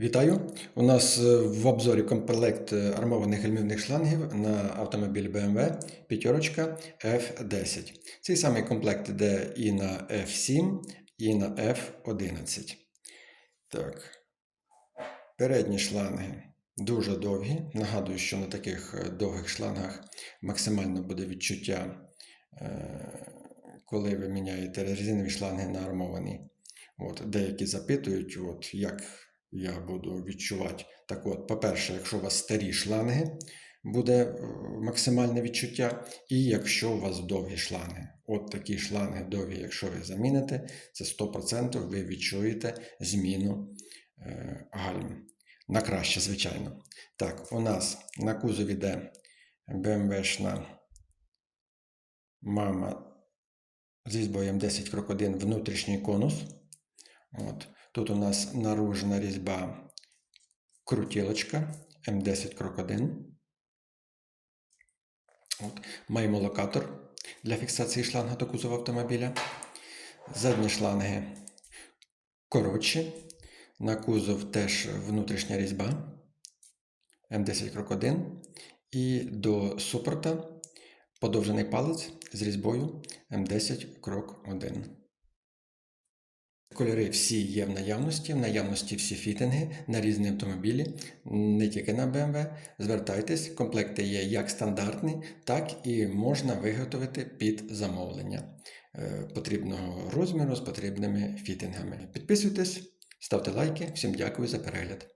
Вітаю! У нас е, в обзорі комплект е, армованих гальмівних шлангів на автомобіль BMW п'ятерочка F10. Цей самий комплект йде і на F7, і на F11. Так. Передні шланги дуже довгі. Нагадую, що на таких е, довгих шлангах максимально буде відчуття, коли ви міняєте резинові шланги на армовані. От, деякі запитують, от, як я буду відчувати. Так от, по-перше, якщо у вас старі шланги, буде е, максимальне відчуття. І якщо у вас довгі шланги, от такі шланги довгі, якщо ви заміните, це 100% ви відчуєте зміну е, гальм. На краще, звичайно. Так, у нас на кузові йде BMW-шна мама з різьбою М10 крок 1 внутрішній конус. От. Тут у нас наружна різьба крутілочка М10 крок 1. От. Маємо локатор для фіксації шланга до кузова автомобіля. Задні шланги коротші. На кузов теж внутрішня різьба М10 крок 1. І до супорта подовжений палець з різьбою М10 крок 1. Кольори всі є в наявності, в наявності всі фітинги на різні автомобілі, не тільки на BMW. Звертайтесь, комплекти є як стандартні, так і можна виготовити під замовлення е, потрібного розміру з потрібними фітингами. Підписуйтесь, ставте лайки. Всім дякую за перегляд.